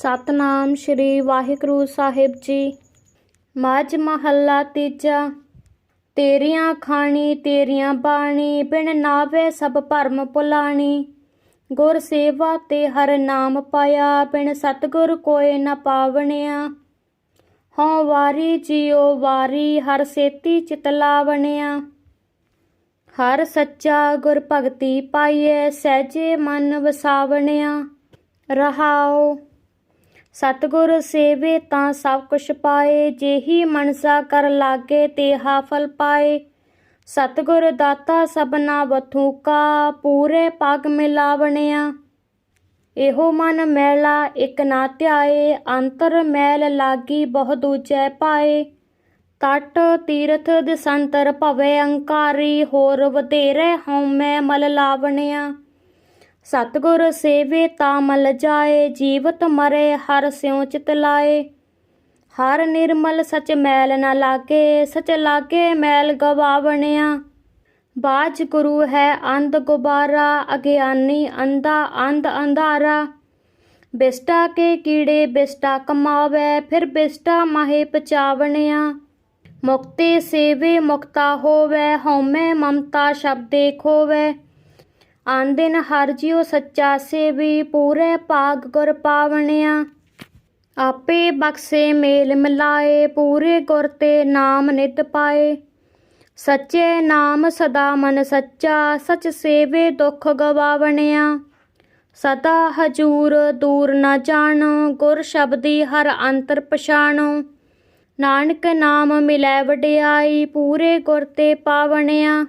ਸਤਨਾਮ ਸ੍ਰੀ ਵਾਹਿਗੁਰੂ ਸਾਹਿਬ ਜੀ। ਮਾਝ ਮਹੱਲਾ ਤੀਜਾ, ਤੇਰੀਆਂ ਖਾਣੀ, ਤੇਰੀਆਂ ਬਾਣੀ, ਬਿਨ ਨਾਵੇ ਸਭ ਭਰਮ ਭੁਲਾਣੀ ਗੁਰ ਸੇਵਾ ਤੇ ਹਰ ਨਾਮ ਪਾਇਆ, ਬਿਨ ਸਤਗੁਰ ਕੋਏ ਨਾ ਪਾਵਣਿਆ। ਹਉ ਵਾਰੀ ਜਿਉ ਵਾਰੀ, ਹਰ ਸੇਤੀ ਚਿਤ ਲਾਵਣਿਆ। ਹਰ ਸੱਚਾ ਗੁਰ ਭਗਤੀ ਪਾਈਐ, ਸਹਿਜੇ ਮਨ ਵਸਾਵਣਿਆ। ਰਹਾਓ ਸਤਿਗੁਰ ਸੇਵੇ ਤਾਂ ਸਭ ਕੁਛ ਪਾਏ, ਜਿਹੀ ਮਨਸਾ ਕਰ ਲਾਗੇ ਤੇਹਾ ਫਲ ਪਾਏ। ਸਤਿਗੁਰ ਦਾਤਾ ਸਭਨਾ ਵਥੂਕਾ ਪੂਰੇ ਪਗ ਮਿਲਾਵਣਿਆ। ਇਹੋ ਮਨ ਮੈਲਾ, ਇਕ ਨਾ ਧਿਆਏ, ਅੰਤਰ ਮੈਲ ਲਾਗੀ ਬਹੁ ਦੂਜੈ ਪਾਏ। ਤਟ ਤੀਰਥ ਦਿਸੰਤਰ ਭਵੇ ਅੰਕਾਰੀ, ਹੋਰ ਵਧੇਰੇ ਹਉਮੈ ਮਲ ਲਾਵਣਿਆ। ਸਤਿਗੁਰ ਸੇਵੇ ਤਾਂ ਮਲ ਜਾਏ, ਜੀਵਤ ਮਰੇ, ਹਰ ਸਿਉ ਚਿਤ ਲਾਏ। ਹਰ ਨਿਰਮਲ ਸਚ ਮੈਲ ਨਾ ਲਾਗੇ, ਸਚ ਲਾਗੇ ਮੈਲ ਗਵਾਵਣਿਆ। ਬਾਜ ਗੁਰੂ ਹੈ ਅੰਧ ਗੁਬਾਰਾ, ਅਗਿਆਨੀ ਅੰਧਾ, ਅੰਧ ਅੰਧਾਰਾ। ਬਿਸਟਾ ਕੇ ਕੀੜੇ ਬਿਸਟਾ ਕਮਾਵੇ, ਫਿਰ ਬਿਸਟਾ ਮਾਹੇ ਪਚਾਵਣਿਆ। ਮੁਕਤੇ ਸੇਵੇ ਮੁਕਤਾ ਹੋਵੇ, ਹਉਮੈ ਮਮਤਾ ਸ਼ਬਦੇ ਖੋਵੇ। ਆਂਦਿਨ ਹਰ ਜਿਉ ਸੱਚਾ ਸੇਵੀ, ਪੂਰੇ ਭਾਗ ਗੁਰ ਪਾਵਣਿਆ। ਆਪੇ ਬਖਸ਼ੇ ਮੇਲ ਮਿਲਾਏ, ਪੂਰੇ ਗੁਰ ਤੇ ਨਾਮ ਨਿਤ ਪਾਏ। ਸੱਚੇ ਨਾਮ ਸਦਾ ਮਨ ਸੱਚਾ, ਸਚ ਸੇਵੇ ਦੁਖ ਗਵਾਵਣਿਆ। ਸਦਾ ਹਜੂਰ ਦੂਰ ਨਾ ਜਾਣੋ, ਗੁਰ ਸ਼ਬਦੀ ਹਰ ਅੰਤਰ ਪਛਾਣੋ। ਨਾਨਕ ਨਾਮ ਮਿਲੈ ਵਡਿਆਈ, ਪੂਰੇ ਗੁਰ ਤੇ ਪਾਵਣਿਆ।